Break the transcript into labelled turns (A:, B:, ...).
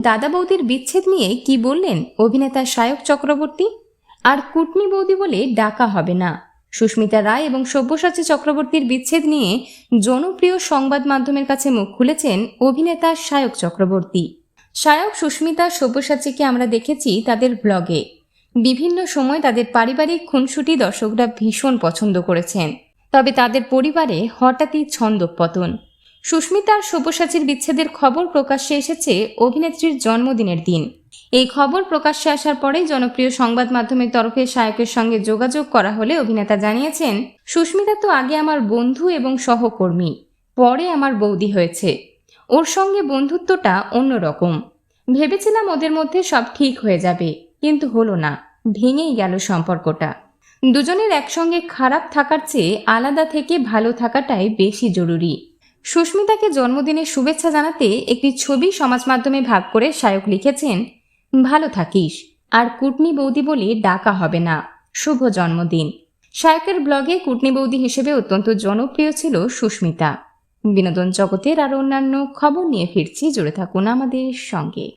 A: দাদা বৌদির বিচ্ছেদ নিয়ে কি বললেন অভিনেতা সায়ক চক্রবর্তী? আর কুটনি বৌদি বলে ডাকা হবে না। সুস্মিতা রায় এবং সব্যসাচী চক্রবর্তীর বিচ্ছেদ নিয়ে জনপ্রিয় সংবাদ মাধ্যমের কাছে মুখ খুলেছেন অভিনেতা সায়ক চক্রবর্তী। সায়ক, সুস্মিতা, সব্যসাচীকে আমরা দেখেছি তাদের ব্লগে। বিভিন্ন সময় তাদের পারিবারিক খুনসুটি দর্শকরা ভীষণ পছন্দ করেছেন। তবে তাদের পরিবারে হঠাৎই ছন্দপতন। সুস্মিতা আর সব্যসাচীর বিচ্ছেদের খবর প্রকাশ্যে এসেছে অভিনেত্রীর জন্মদিনের দিন। এই খবর প্রকাশ্যে আসার পরেই জনপ্রিয় সংবাদ মাধ্যমের তরফে শায়কের সঙ্গে যোগাযোগ করা হলে অভিনেতা জানিয়েছেন, সুস্মিতা তো আগে আমার বন্ধু এবং সহকর্মী, পরে আমার বৌদি হয়েছে। ওর সঙ্গে বন্ধুত্বটা অন্যরকম। ভেবেছিলাম ওদের মধ্যে সব ঠিক হয়ে যাবে, কিন্তু হলো না, ভেঙেই গেল সম্পর্কটা। দুজনের একসঙ্গে খারাপ থাকার চেয়ে আলাদা থেকে ভালো থাকাটাই বেশি জরুরি। সুস্মিতাকে জন্মদিনের শুভেচ্ছা জানাতে একটি ছবি সমাজ মাধ্যমে ভাগ করে শায়ক লিখেছেন, ভালো থাকিস, আর কুটনি বৌদি বলে ডাকা হবে না, শুভ জন্মদিন। শায়কের ব্লগে কুটনি বৌদি হিসেবে অত্যন্ত জনপ্রিয় ছিল সুস্মিতা। বিনোদন জগতের আর অন্যান্য খবর নিয়ে ফিরছি, জুড়ে থাকুন আমাদের সঙ্গে।